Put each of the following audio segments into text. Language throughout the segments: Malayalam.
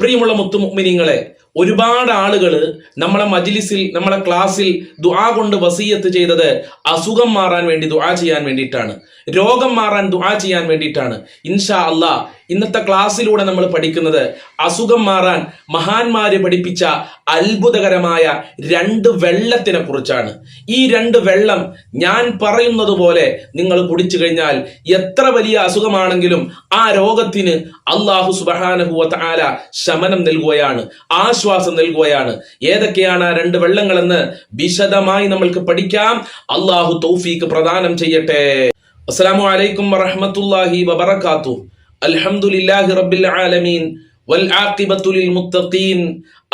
പ്രിയമുള്ള മുത്തുമിനിങ്ങളെ ഒരുപാട് ആളുകൾ നമ്മളെ മജിലിസിൽ നമ്മളെ ക്ലാസ്സിൽ ദുആ കൊണ്ട് വസീയത്ത് ചെയ്തത് അസുഖം മാറാൻ വേണ്ടി ദുആ ചെയ്യാൻ വേണ്ടിയിട്ടാണ്. രോഗം മാറാൻ ദുആ ചെയ്യാൻ വേണ്ടിയിട്ടാണ്. ഇൻഷാ അല്ലാ ഇന്നത്തെ ക്ലാസ്സിലൂടെ നമ്മൾ പഠിക്കുന്നത് അസുഖം മാറാൻ മഹാന്മാര് പഠിപ്പിച്ച അത്ഭുതകരമായ രണ്ട് വെള്ളത്തിനെ കുറിച്ചാണ്. ഈ രണ്ട് വെള്ളം ഞാൻ പറയുന്നത് പോലെ നിങ്ങൾ കുടിച്ചു കഴിഞ്ഞാൽ എത്ര വലിയ അസുഖമാണെങ്കിലും ആ രോഗത്തിന് അള്ളാഹു സുബഹാനഹുവ ആല ശമനം നൽകുകയാണ് ആശ്വാസം നൽകുകയാണ്. ഏതൊക്കെയാണ് ആ രണ്ട് വെള്ളങ്ങളെന്ന് വിശദമായി നമ്മൾക്ക് പഠിക്കാം. അള്ളാഹു തൗഫീക്ക് പ്രദാനം ചെയ്യട്ടെ. അസ്സാം വലൈക്കും വറഹ്മത്തുള്ളാഹി വബറകാതുഹു. അൽഹംദുലില്ലാഹി റബ്ബിൽ ആലമീൻ വൽ ആഖിബത്തു ലിൽ മുത്തഖീൻ.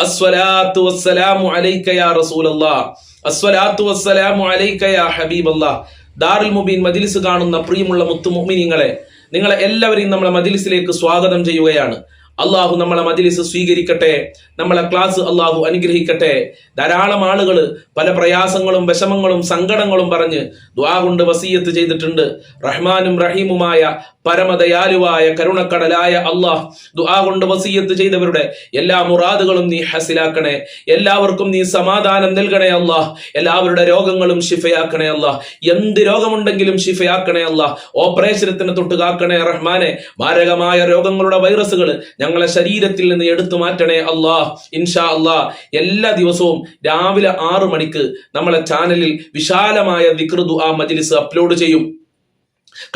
അസ്സലാത്തു വസ്സലാമു അലൈക യാ റസൂലല്ലാഹ് അസ്സലാത്തു വസ്സലാമു അലൈക യാ ഹബീബല്ലാഹ് ദാറുൽ മുബീൻ മജ്ലിസ് കാണുന്ന പ്രിയമുള്ള മുത്തു മുഅ്മിനീങ്ങളെ നിങ്ങളെ എല്ലാവരെയും നമ്മളെ മജ്ലിസിലേക്ക് സ്വാഗതം ചെയ്യുകയാണ്. അള്ളാഹു നമ്മളെ മജിലിസ് സ്വീകരിക്കട്ടെ നമ്മളെ ക്ലാസ് അള്ളാഹു അനുഗ്രഹിക്കട്ടെ. ധാരാളം ആളുകൾ പല പ്രയാസങ്ങളും വിഷമങ്ങളും സങ്കടങ്ങളും പറഞ്ഞ് ദ്വാ കൊണ്ട് വസീയത്ത് ചെയ്തിട്ടുണ്ട്. റഹ്മാനും റഹീമുമായ പരമദയാലുവായ കരുണക്കടലായ അള്ളാഹ് ദുആ കൊണ്ട് വസീയത്ത് ചെയ്തവരുടെ എല്ലാ മുറാദുകളും നീ ഹസിലാക്കണേ. എല്ലാവർക്കും നീ സമാധാനം നൽകണേ അള്ളാഹ്. എല്ലാവരുടെ രോഗങ്ങളും ഷിഫയാക്കണേ അള്ളാഹ്. എന്ത് രോഗമുണ്ടെങ്കിലും ഷിഫയാക്കണേ അള്ളാഹ്. ഓപ്പറേഷനത്തിന് തൊട്ട് കാക്കണേ റഹ്മാനെ. മാരകമായ രോഗങ്ങളുടെ വൈറസുകൾ ഞങ്ങളെ ശരീരത്തിൽ നിന്ന് എടുത്തു മാറ്റണേ അള്ളാഹ് ഇൻഷാ അള്ളാഹ് എല്ലാ ദിവസവും രാവിലെ ആറു മണിക്ക് നമ്മളെ ചാനലിൽ വിശാലമായ വികൃതു ആ മജ്ലിസ് അപ്ലോഡ് ചെയ്യും.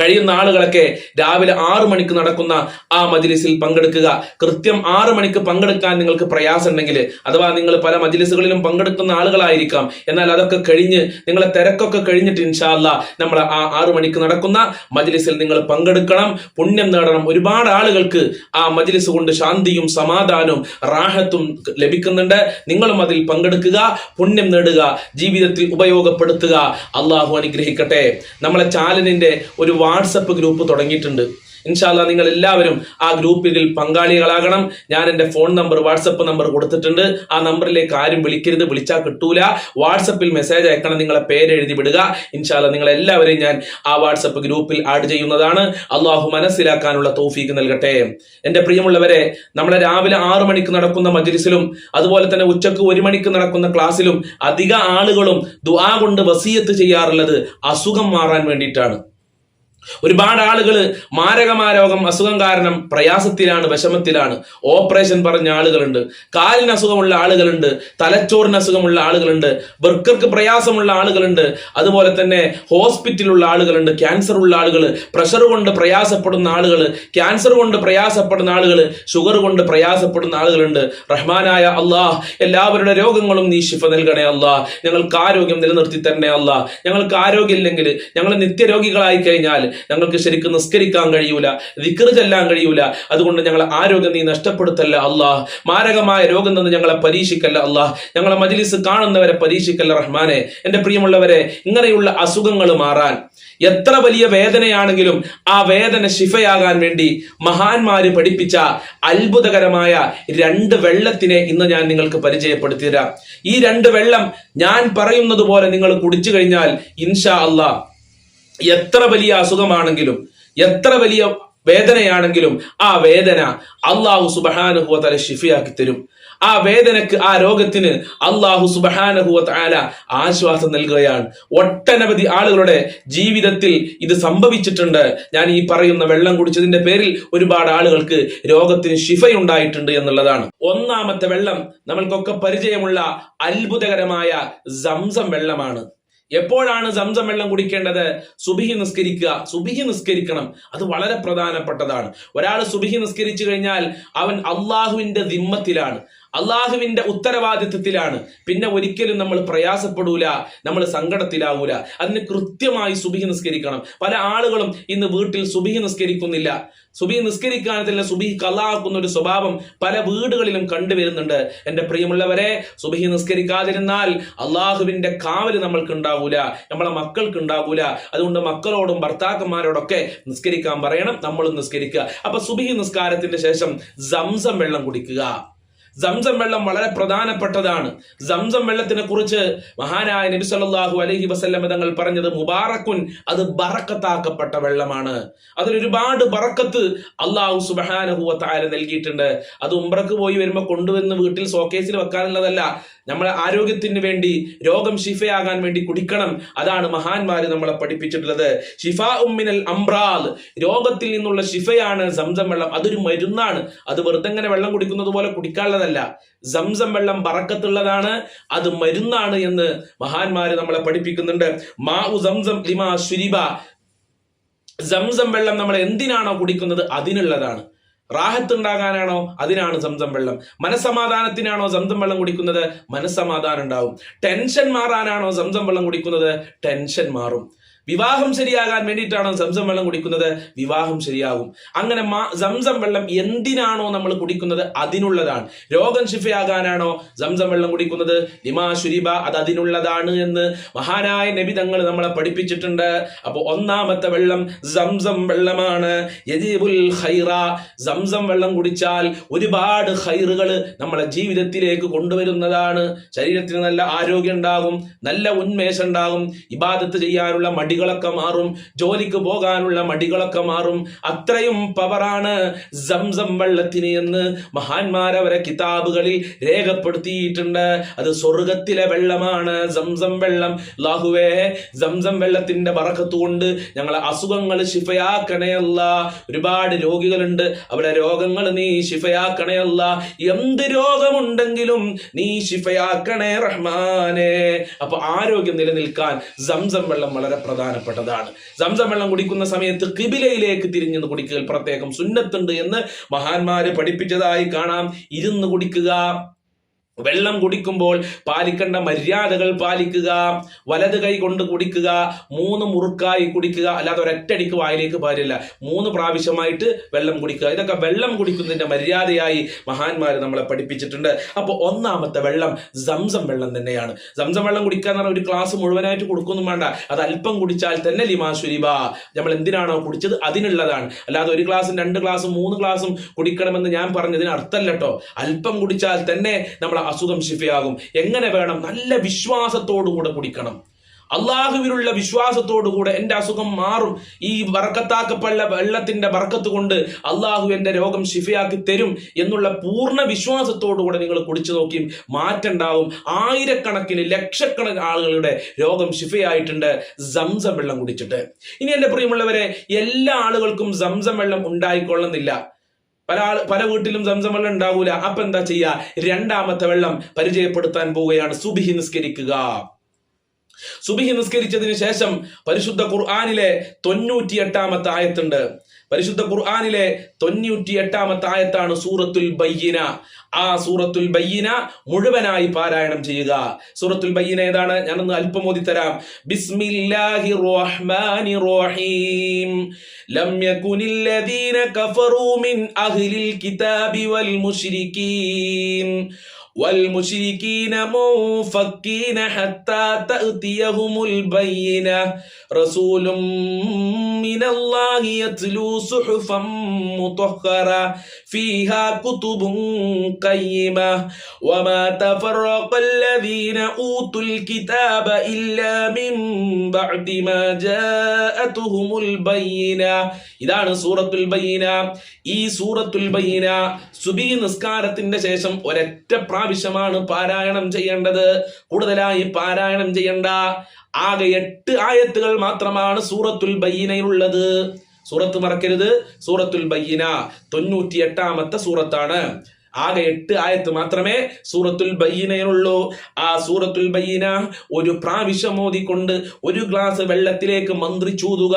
കഴിയുന്ന ആളുകളൊക്കെ രാവിലെ ആറു മണിക്ക് നടക്കുന്ന ആ മജിലിസിൽ പങ്കെടുക്കുക. കൃത്യം ആറു മണിക്ക് പങ്കെടുക്കാൻ നിങ്ങൾക്ക് പ്രയാസം ഉണ്ടെങ്കിൽ അഥവാ നിങ്ങൾ പല മജിലിസുകളിലും പങ്കെടുക്കുന്ന ആളുകളായിരിക്കാം. എന്നാൽ അതൊക്കെ കഴിഞ്ഞ് നിങ്ങളെ തിരക്കൊക്കെ കഴിഞ്ഞിട്ട് ഇൻഷാല്ല നമ്മൾ ആ ആറു മണിക്ക് നടക്കുന്ന മജിലിസിൽ നിങ്ങൾ പങ്കെടുക്കണം. പുണ്യം നേടണം. ഒരുപാട് ആളുകൾക്ക് ആ മജിലിസ് കൊണ്ട് ശാന്തിയും സമാധാനവും റാഹത്തും ലഭിക്കുന്നുണ്ട്. നിങ്ങളും അതിൽ പങ്കെടുക്കുക പുണ്യം നേടുക ജീവിതത്തിൽ ഉപയോഗപ്പെടുത്തുക. അള്ളാഹു അനുഗ്രഹിക്കട്ടെ. നമ്മളെ ചാനലിന്റെ ഒരു വാട്സപ്പ് ഗ്രൂപ്പ് തുടങ്ങിയിട്ടുണ്ട്. ഇൻഷാല്ല നിങ്ങൾ എല്ലാവരും ആ ഗ്രൂപ്പിൽ പങ്കാളികളാകണം. ഞാൻ എന്റെ ഫോൺ നമ്പർ വാട്സപ്പ് നമ്പർ കൊടുത്തിട്ടുണ്ട്. ആ നമ്പറിലേക്ക് ആരും വിളിക്കരുത് വിളിച്ചാൽ കിട്ടൂല. വാട്സപ്പിൽ മെസ്സേജ് അയക്കണം നിങ്ങളെ പേര് എഴുതി വിടുക. ഇൻഷാല്ല നിങ്ങൾ എല്ലാവരെയും ഞാൻ ആ വാട്സപ്പ് ഗ്രൂപ്പിൽ ആഡ് ചെയ്യുന്നതാണ്. അള്ളാഹു മനസ്സിലാക്കാനുള്ള തോഫീക്ക് നൽകട്ടെ. എന്റെ പ്രിയമുള്ളവരെ നമ്മളെ രാവിലെ ആറു മണിക്ക് നടക്കുന്ന മജ്ലിസിലും അതുപോലെ തന്നെ ഉച്ചയ്ക്ക് ഒരു മണിക്ക് നടക്കുന്ന ക്ലാസ്സിലും അധിക ആളുകളും ദുആ കൊണ്ട് വസീയത്ത് ചെയ്യാറുള്ളത് അസുഖം മാറാൻ വേണ്ടിയിട്ടാണ്. ഒരുപാട് ആളുകൾ മാരകമായ രോഗം അസുഖം കാരണം പ്രയാസത്തിലാണ് വിഷമത്തിലാണ്. ഓപ്പറേഷൻ പറഞ്ഞ ആളുകളുണ്ട്. കാലിന് അസുഖമുള്ള ആളുകളുണ്ട്. തലച്ചോറിന് അസുഖമുള്ള ആളുകളുണ്ട്. ബർക്കർക്ക് പ്രയാസമുള്ള ആളുകളുണ്ട്. അതുപോലെ തന്നെ ഹോസ്പിറ്റലുള്ള ആളുകളുണ്ട്. ക്യാൻസർ ഉള്ള ആളുകൾ പ്രഷർ കൊണ്ട് പ്രയാസപ്പെടുന്ന ആളുകൾ ക്യാൻസർ കൊണ്ട് പ്രയാസപ്പെടുന്ന ആളുകൾ ഷുഗർ കൊണ്ട് പ്രയാസപ്പെടുന്ന ആളുകളുണ്ട്. റഹ്മാനായ അള്ളാഹ് എല്ലാവരുടെ രോഗങ്ങളും നീ ശിഫ നൽകണേ അള്ളാഹ്. ഞങ്ങൾക്ക് ആരോഗ്യം നിലനിർത്തി തന്നെ അള്ളാഹ്. ഞങ്ങൾക്ക് ആരോഗ്യമില്ലെങ്കിൽ ഞങ്ങൾ നിത്യരോഗികളായി കഴിഞ്ഞാൽ ഞങ്ങൾക്ക് ശരിക്കും നിസ്കരിക്കാൻ കഴിയൂല വിക്ർ ചെല്ലാൻ കഴിയൂല. അതുകൊണ്ട് ഞങ്ങളെ ആരോഗ്യം നീ നഷ്ടപ്പെടുത്തല്ല അള്ളാഹ് മാരകമായ രോഗം നിന്ന് ഞങ്ങളെ പരീക്ഷിക്കല്ല അള്ളാഹ് ഞങ്ങളെ മജിലിസ് കാണുന്നവരെ പരീക്ഷിക്കല്ല റഹ്മാനെ. എന്റെ പ്രിയമുള്ളവരെ ഇങ്ങനെയുള്ള അസുഖങ്ങൾ മാറാൻ എത്ര വലിയ വേദനയാണെങ്കിലും ആ വേദന ശിഫയാകാൻ വേണ്ടി മഹാന്മാര് പഠിപ്പിച്ച അത്ഭുതകരമായ രണ്ട് വെള്ളത്തിനെ ഇന്ന് ഞാൻ നിങ്ങൾക്ക് പരിചയപ്പെടുത്തി തരാം ഈ രണ്ട് വെള്ളം ഞാൻ പറയുന്നത് പോലെ നിങ്ങൾ കുടിച്ചു കഴിഞ്ഞാൽ ഇൻഷാ അള്ളാഹ് എത്ര വലിയ അസുഖമാണെങ്കിലും എത്ര വലിയ വേദനയാണെങ്കിലും ആ വേദന അള്ളാഹു സുബഹാനുഹുവല ഷിഫിയാക്കി തരും. ആ വേദനക്ക് ആ രോഗത്തിന് അള്ളാഹു സുബഹാനഹുവത്ത് ആല ആശ്വാസം നൽകുകയാണ്. ഒട്ടനവധി ആളുകളുടെ ജീവിതത്തിൽ ഇത് സംഭവിച്ചിട്ടുണ്ട്. ഞാൻ ഈ പറയുന്ന വെള്ളം കുടിച്ചതിന്റെ പേരിൽ ഒരുപാട് ആളുകൾക്ക് രോഗത്തിന് ശിഫയുണ്ടായിട്ടുണ്ട് എന്നുള്ളതാണ്. ഒന്നാമത്തെ വെള്ളം നമ്മൾക്കൊക്കെ പരിചയമുള്ള അത്ഭുതകരമായ സംസം വെള്ളമാണ്. എപ്പോഴാണ് സംസം വെള്ളം കുടിക്കേണ്ടത്? സുബിഹി നിസ്കരിക്കുക. സുബിഹി നിസ്കരിക്കണം. അത് വളരെ പ്രധാനപ്പെട്ടതാണ്. ഒരാൾ സുബിഹി നിസ്കരിച്ചു കഴിഞ്ഞാൽ അവൻ അള്ളാഹുവിന്റെ ദിമ്മത്തിലാണ്. അള്ളാഹുവിന്റെ ഉത്തരവാദിത്വത്തിലാണ്. പിന്നെ ഒരിക്കലും നമ്മൾ പ്രയാസപ്പെടൂല നമ്മൾ സങ്കടത്തിലാവൂല. അതിന് കൃത്യമായി സുബിഹി നിസ്കരിക്കണം. പല ആളുകളും ഇന്ന് വീട്ടിൽ സുബിഹി നിസ്കരിക്കുന്നില്ല. സുബിഹി നിസ്കരിക്കാൻ തന്നെ സുബിഹി കലാക്കുന്ന ഒരു സ്വഭാവം പല വീടുകളിലും കണ്ടുവരുന്നുണ്ട്. എന്റെ പ്രിയമുള്ളവരെ സുബിഹി നിസ്കരിക്കാതിരുന്നാൽ അള്ളാഹുവിന്റെ കാവൽ നമ്മൾക്ക് ഉണ്ടാവൂല നമ്മളെ മക്കൾക്ക് ഉണ്ടാവൂല അതുകൊണ്ട് മക്കളോടും ഭർത്താക്കന്മാരോടൊക്കെ നിസ്കരിക്കാൻ പറയണം നമ്മളും നിസ്കരിക്കുക. അപ്പൊ സുബിഹി നിസ്കാരത്തിന്റെ ശേഷം സംസം വെള്ളം കുടിക്കുക. സംസം വെള്ളം വളരെ പ്രധാനപ്പെട്ടതാണ്. സംസം വെള്ളത്തിനെ കുറിച്ച് മഹാനായ നബി സല്ലാഹു അലഹി വസല്ലം തങ്ങൾ പറഞ്ഞത് മുബാറക്കുൻ അത് ബറക്കത്താക്കപ്പെട്ട വെള്ളമാണ്. അതിൽ ഒരുപാട് ബറക്കത്ത് അള്ളാഹു സുബ്ഹാനഹു താര നൽകിയിട്ടുണ്ട്. അത് ഉംറക്ക് പോയി വരുമ്പോൾ കൊണ്ടുവന്ന് വീട്ടിൽ സോക്കേസിൽ വെക്കാനുള്ളതല്ല. നമ്മളെ ആരോഗ്യത്തിന് വേണ്ടി രോഗം ശിഫയാകാൻ വേണ്ടി കുടിക്കണം. അതാണ് മഹാന്മാര് നമ്മളെ പഠിപ്പിച്ചിട്ടുള്ളത്. ഷിഫ ഉമ്മിനൽ അംബ്രാൽ. രോഗത്തിൽ നിന്നുള്ള ശിഫയാണ് സംസം വെള്ളം. അതൊരു മരുന്നാണ്. അത് വെറുതെങ്ങനെ വെള്ളം കുടിക്കുന്നത് പോലെ കുടിക്കാനുള്ളതല്ല. സംസം വെള്ളം പറക്കത്തുള്ളതാണ് അത് മരുന്നാണ് എന്ന് മഹാന്മാര് നമ്മളെ പഠിപ്പിക്കുന്നുണ്ട്. മാ ഉ സംസം ലിമാ ശുരിബ. സംസം വെള്ളം നമ്മൾ എന്തിനാണോ കുടിക്കുന്നത്? അതിനുള്ളതാണ്. റാഹത്ത് ഉണ്ടാകാനാണോ അതിനാണ് സംസം വെള്ളം. മനസ്സമാധാനത്തിനാണോ സംസം വെള്ളം കുടിക്കുന്നത്? മനസ്സമാധാനം ഉണ്ടാവും. ടെൻഷൻ മാറാനാണോ സംസം വെള്ളം കുടിക്കുന്നത്? ടെൻഷൻ മാറും. വിവാഹം ശരിയാകാൻ വേണ്ടിയിട്ടാണോ സംസം വെള്ളം കുടിക്കുന്നത്? വിവാഹം ശരിയാകും. അങ്ങനെ സംസം വെള്ളം എന്തിനാണോ നമ്മൾ കുടിക്കുന്നത്? അതിനുള്ളതാണ്. രോഗം ശിഫയാകാനാണോ സംസം വെള്ളം കുടിക്കുന്നത്? ലിമാ ശുരിബ അത് അതിനുള്ളതാണ് എന്ന് മഹാനായ നബി തങ്ങൾ നമ്മളെ പഠിപ്പിച്ചിട്ടുണ്ട്. അപ്പോൾ ഒന്നാമത്തെ വെള്ളം സംസം വെള്ളമാണ്. സംസം വെള്ളം കുടിച്ചാൽ ഒരുപാട് ഹൈറുകൾ നമ്മളെ ജീവിതത്തിലേക്ക് കൊണ്ടുവരുന്നതാണ്. ശരീരത്തിന് നല്ല ആരോഗ്യം ഉണ്ടാകും നല്ല ഉന്മേഷം ഉണ്ടാകും. ഇബാദത്ത് ചെയ്യാനുള്ള മടികളൊക്കെ മാറും. ജോലിക്ക് പോകാനുള്ള മടികളൊക്കെ മാറും. അത്രയും പവറാണ് സംസം വെള്ളത്തിന് എന്ന് മഹാന്മാരവരെ കിതാബുകളിൽ രേഖപ്പെടുത്തിയിട്ടുണ്ട്. അത് സ്വർഗത്തിലെ വെള്ളമാണ്. സംസം വെള്ളം. ലാഹുവേ സംസം വെള്ളത്തിന്റെ ബറക്കത്ത് കൊണ്ട് ഞങ്ങളെ അസുഖങ്ങൾ ശിഫയാക്കണയല്ല ഒരുപാട് രോഗികളുണ്ട്. അവരുടെ രോഗങ്ങൾ നീ ശിഫയാക്കണയല്ല എന്ത് രോഗമുണ്ടെങ്കിലും നീ ശിഫയാക്കണേ റഹ്മാനെ. അപ്പൊ ആരോഗ്യം നിലനിൽക്കാൻ സംസം വെള്ളം വളരെ പ്രധാനപ്പെട്ടതാണ്. സംസം വെള്ളം കുടിക്കുന്ന സമയത്ത് കിബിലയിലേക്ക് തിരിഞ്ഞു കുടിക്കുക പ്രത്യേകം സുന്നത്തുണ്ട് എന്ന് മഹാന്മാര് പഠിപ്പിച്ചതായി കാണാം. ഇരുന്ന് കുടിക്കുക. വെള്ളം കുടിക്കുമ്പോൾ പാലിക്കേണ്ട മര്യാദകൾ പാലിക്കുക വലത് കൈ കൊണ്ട് കുടിക്കുക മൂന്ന് മുറുക്കായി കുടിക്കുക അല്ലാതെ ഒരൊറ്റടിക്ക് വായിലേക്ക് പാരില്ല. മൂന്ന് പ്രാവശ്യമായിട്ട് വെള്ളം കുടിക്കുക. ഇതൊക്കെ വെള്ളം കുടിക്കുന്നതിന്റെ മര്യാദയായി മഹാന്മാർ നമ്മളെ പഠിപ്പിച്ചിട്ടുണ്ട്. അപ്പോൾ ഒന്നാമത്തെ വെള്ളം സംസം വെള്ളം തന്നെയാണ്. സംസം വെള്ളം കുടിക്കുക എന്ന് പറഞ്ഞാൽ ഒരു ക്ലാസ് മുഴുവനായിട്ട് കൊടുക്കൊന്നും വേണ്ട. അത് അല്പം കുടിച്ചാൽ തന്നെ ലിമാ നമ്മൾ എന്തിനാണോ കുടിച്ചത് അതിനുള്ളതാണ്. അല്ലാതെ ഒരു ഗ്ലാസും രണ്ട് ഗ്ലാസും മൂന്ന് ഗ്ലാസും കുടിക്കണമെന്ന് ഞാൻ പറഞ്ഞതിന് അർത്ഥമല്ല കേട്ടോ അല്പം കുടിച്ചാൽ തന്നെ നമ്മൾ അസുഖം ശിഫയാകും. എങ്ങനെ വേണം? നല്ല വിശ്വാസത്തോടുകൂടെ കുടിക്കണം. അള്ളാഹുവിലുള്ള വിശ്വാസത്തോടുകൂടെ എന്റെ അസുഖം മാറും. ഈ വറക്കത്താക്കപ്പള്ള വെള്ളത്തിന്റെ വറക്കത്ത് കൊണ്ട് അള്ളാഹു എന്റെ രോഗം ശിഫയാക്കി തരും എന്നുള്ള പൂർണ വിശ്വാസത്തോടുകൂടെ നിങ്ങൾ കുടിച്ചു നോക്കിയും മാറ്റുണ്ടാവും. ആയിരക്കണക്കിന് ലക്ഷക്കണക്കിന് ആളുകളുടെ രോഗം ശിഫയായിട്ടുണ്ട്. സംസം വെള്ളം കുടിച്ചിട്ട്. ഇനി എന്റെ പ്രിയമുള്ളവരെ എല്ലാ ആളുകൾക്കും സംസം വെള്ളം ഉണ്ടായിക്കൊള്ളുന്നില്ല. പല ആൾ പല വീട്ടിലും സംസം വെള്ളം ഉണ്ടാവൂല. അപ്പൊ എന്താ ചെയ്യുക രണ്ടാമത്തെ വെള്ളം പരിചയപ്പെടുത്താൻ പോവുകയാണ്. സുബിഹി നിസ്കരിക്കുക. സുബിഹി നിസ്കരിച്ചതിന് ശേഷം പരിശുദ്ധ ഖുർആാനിലെ തൊണ്ണൂറ്റി എട്ടാമത്തെ ആയത്തുണ്ട്. പരിശുദ്ധ ഖുർആാനിലെ തൊണ്ണൂറ്റി എട്ടാമത്തെ ആയത്താണ് സൂറത്തുൽ ബയ്യന. ആ സൂറത്തുൽ ബയ്യന മുഴുവനായി പാരായണം ചെയ്യുക. സൂറത്തുൽ ബയ്യന ഏതാണ്? ഞാനൊന്ന് അല്പം ഓതി തരാം. ബിസ്മില്ലാഹി റഹ്മാനി റഹീം ലം യകുനിൽ ലദീന കഫറൂ മിൻ അഹ്ലിൽ കിതാബി വൽ മുശ്രികീൻ. والمشركين منفكين حتى تأتيهم البينة رسول من الله يتلو صحفا مطهرة فيها كتب قيمة وما تفرق الذين أوتوا الكتاب إلا من بعد ما جاءتهم البينة ഇതാണ് സൂറത്തുൽ ബയ്യന ഈ സൂറത്തുൽ ബയ്യന സുബി നിസ്കാരത്തിന്റെ ശേഷം ഒരൊറ്റ പ്രാവശ്യമാണ് പാരായണം ചെയ്യേണ്ടത്. കൂടുതലായി പാരായണം ചെയ്യേണ്ട. ആകെ എട്ട് ആയത്തുകൾ മാത്രമാണ് സൂറത്തുൽ ബയ്യനയിലുള്ളത്. സൂറത്ത് മറക്കരുത്. സൂറത്തുൽ ബൈന തൊണ്ണൂറ്റി എട്ടാമത്തെ സൂറത്താണ്. ആകെ എട്ട് ആയത്ത് മാത്രമേ സൂറത്തുൽ ബയ്യനയിലുള്ളൂ. ആ സൂറത്തുൽ ബൈന ഒരു പ്രാവശ്യം ഓതിക്കൊണ്ട് ഒരു ഗ്ലാസ് വെള്ളത്തിലേക്ക് മന്ത്രിച്ചൂതുക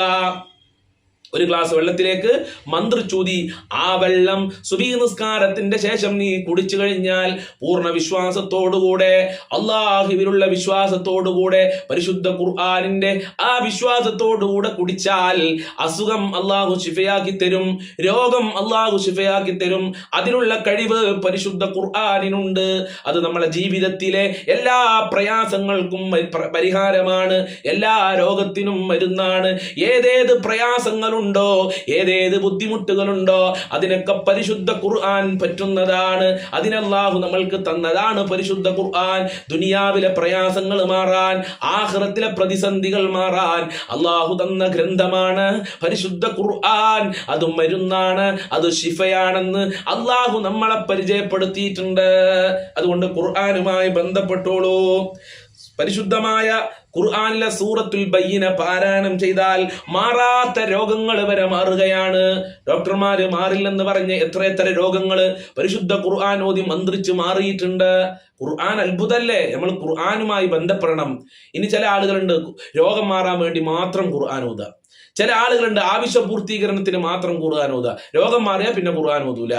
ഒരു ഗ്ലാസ് വെള്ളത്തിലേക്ക് മന്ത്രിച്ചൂതി ആ വെള്ളം സുബീ നിസ്കാരത്തിന്റെ ശേഷം നീ കുടിച്ചു കഴിഞ്ഞാൽ പൂർണ വിശ്വാസത്തോടുകൂടെ അള്ളാഹുവിലുള്ള വിശ്വാസത്തോടുകൂടെ പരിശുദ്ധ ഖുർആാനിന്റെ ആ വിശ്വാസത്തോടുകൂടെ കുടിച്ചാൽ അസുഖം അള്ളാഹു ശിഫയാക്കി തരും രോഗം അള്ളാഹു ശിഫയാക്കി തരും. അതിനുള്ള കഴിവ് പരിശുദ്ധ ഖുർആാനിനുണ്ട്. അത് നമ്മളെ ജീവിതത്തിലെ എല്ലാ പ്രയാസങ്ങൾക്കും പരിഹാരമാണ്. എല്ലാ രോഗത്തിനും മരുന്നാണ്. ഏതേത് പ്രയാസങ്ങളുണ്ട് പ്രയാസങ്ങളുണ്ടോ ഏതേത് ബുദ്ധിമുട്ടുകളുണ്ടോ? അതിനൊക്കെ പരിശുദ്ധ ഖുർആൻ പറ്റുന്നതാണ്. അതിനല്ലാഹു നമ്മൾക്ക് തന്നതാണ് പരിശുദ്ധ ഖുർആൻ. ദുനിയാവിലെ പ്രയാസങ്ങൾ മാറാൻ ആഹ്റത്തിലെ പ്രതിസന്ധികൾ മാറാൻ അള്ളാഹു തന്ന ഗ്രന്ഥമാണ് പരിശുദ്ധ ഖുർആൻ. അത് മരുന്നാണ് അത് ശിഫയാണെന്ന് അള്ളാഹു നമ്മളെ പരിചയപ്പെടുത്തിയിട്ടുണ്ട്. അതുകൊണ്ട് ഖുർആനുമായി ബന്ധപ്പെട്ടോളൂ. പരിശുദ്ധമായ ഖുർആാനിലെ സൂറത്തുൽ ബയ്യന പാരായണം ചെയ്താൽ മാറാത്ത രോഗങ്ങൾ വരെ മാറുകയാണ്. ഡോക്ടർമാര് മാറില്ലെന്ന് പറഞ്ഞ് എത്ര എത്ര രോഗങ്ങൾ പരിശുദ്ധ ഖുർആൻ ഓതി മന്ത്രിച്ച് മാറിയിട്ടുണ്ട്. ഖുർആൻ അത്ഭുതല്ലേ? നമ്മൾ ഖുർആനുമായി ബന്ധപ്പെടണം. ഇനി ചില ആളുകളുണ്ട് രോഗം മാറാൻ വേണ്ടി മാത്രം ഖുർആൻ ഓതുക ചില ആളുകളുണ്ട് ആവശ്യ പൂർത്തീകരണത്തിന് മാത്രം ഖുർആൻ ഓതുക. രോഗം മാറിയാൽ പിന്നെ ഖുർആൻ ഓതൂല.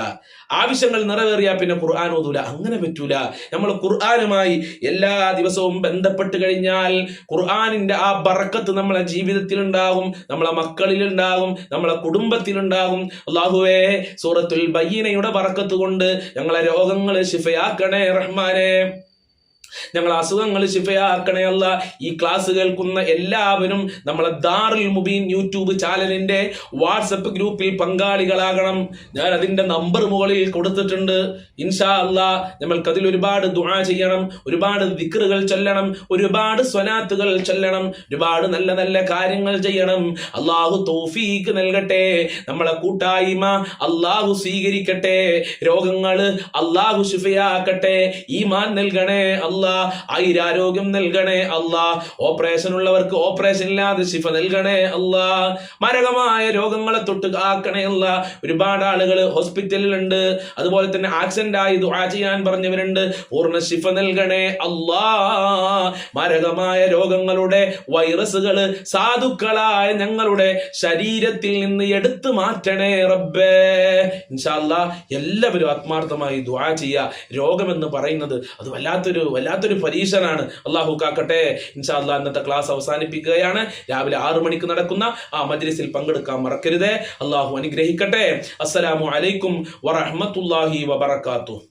ആവശ്യങ്ങൾ നിറവേറിയാൽ പിന്നെ ഖുർആൻ ഓതൂല. അങ്ങനെ പറ്റൂല. നമ്മൾ ഖുർആനുമായി എല്ലാ ദിവസവും ബന്ധപ്പെട്ട് കഴിഞ്ഞാൽ ഖുർആനിന്റെ ആ ബറക്കത്ത് നമ്മളെ ജീവിതത്തിൽ ഉണ്ടാകും നമ്മളെ മക്കളിൽ ഉണ്ടാകും നമ്മളെ കുടുംബത്തിൽ ഉണ്ടാകും അള്ളാഹുവേ സൂറത്തുൽ ബയ്യനയുടെ ബറക്കത്ത് കൊണ്ട് ഞങ്ങളെ രോഗങ്ങൾ ശിഫയാക്കണേ റഹ്മാനെ. ഞങ്ങൾ അസുഖങ്ങൾ ശിഫയാക്കണേ അല്ല. ഈ ക്ലാസ് കേൾക്കുന്ന എല്ലാവരും നമ്മളെ ദാറുൽ മുബീൻ യൂട്യൂബ് ചാനലിന്റെ വാട്സപ്പ് ഗ്രൂപ്പിൽ പങ്കാളികളാകണം. ഞാൻ അതിന്റെ നമ്പർ മുകളിൽ കൊടുത്തിട്ടുണ്ട്. ഇൻഷാ അല്ലാ നമ്മൾക്ക് ഒരുപാട് ദുആ ചെയ്യണം ഒരുപാട് ദിക്റുകൾ ചൊല്ലണം ഒരുപാട് സ്വനാത്തുകൾ ചൊല്ലണം ഒരുപാട് നല്ല നല്ല കാര്യങ്ങൾ ചെയ്യണം. അള്ളാഹു തോഫീക്ക് നൽകട്ടെ. നമ്മളെ കൂട്ടായ്മ അള്ളാഹു സ്വീകരിക്കട്ടെ. രോഗങ്ങൾ അള്ളാഹു ശിഫയാക്കട്ടെ. ഈമാൻ നൽകണേ അല്ലാ നൽകണേ അല്ല ഓപ്പറേഷൻ ഉള്ളവർക്ക് ഓപ്പറേഷൻ ഇല്ലാതെ ശിഫ നൽകണേ അല്ല മരകമായ രോഗങ്ങളെ തൊട്ട് ആക്കണേ അല്ല ഒരുപാട് ആളുകൾ ഹോസ്പിറ്റലിലുണ്ട്. അതുപോലെ തന്നെ ആക്സിഡന്റ് ആയി ദുആ ചെയ്യാൻ പറഞ്ഞവരുണ്ട്. പൂർണ ശിഫ നൽകണേ അല്ലാ മാരകമായ രോഗങ്ങളുടെ വൈറസുകൾ സാധുക്കളായ ഞങ്ങളുടെ ശരീരത്തിൽ നിന്ന് എടുത്തു മാറ്റണേ റബ്ബേ. ഇൻഷാല്ല എല്ലാവരും ആത്മാർത്ഥമായി ദുആ ചെയ്യുക. രോഗമെന്ന് പറയുന്നത് അത് വല്ലാത്തൊരു വല്ലാത്തൊരു പരീക്ഷനാണ് അള്ളാഹു കാക്കട്ടെ. ഇൻഷാല്ലാ ഇന്നത്തെ ക്ലാസ് അവസാനിപ്പിക്കുകയാണ്. രാവിലെ ആറു മണിക്ക് നടക്കുന്ന ആ മജ്ലിസിൽ പങ്കെടുക്കാൻ മറക്കരുത്. അള്ളാഹു അനുഗ്രഹിക്കട്ടെ. അസ്സലാമു അലൈക്കും വറഹ്മത്തുള്ളാഹി വബറകാതുഹു.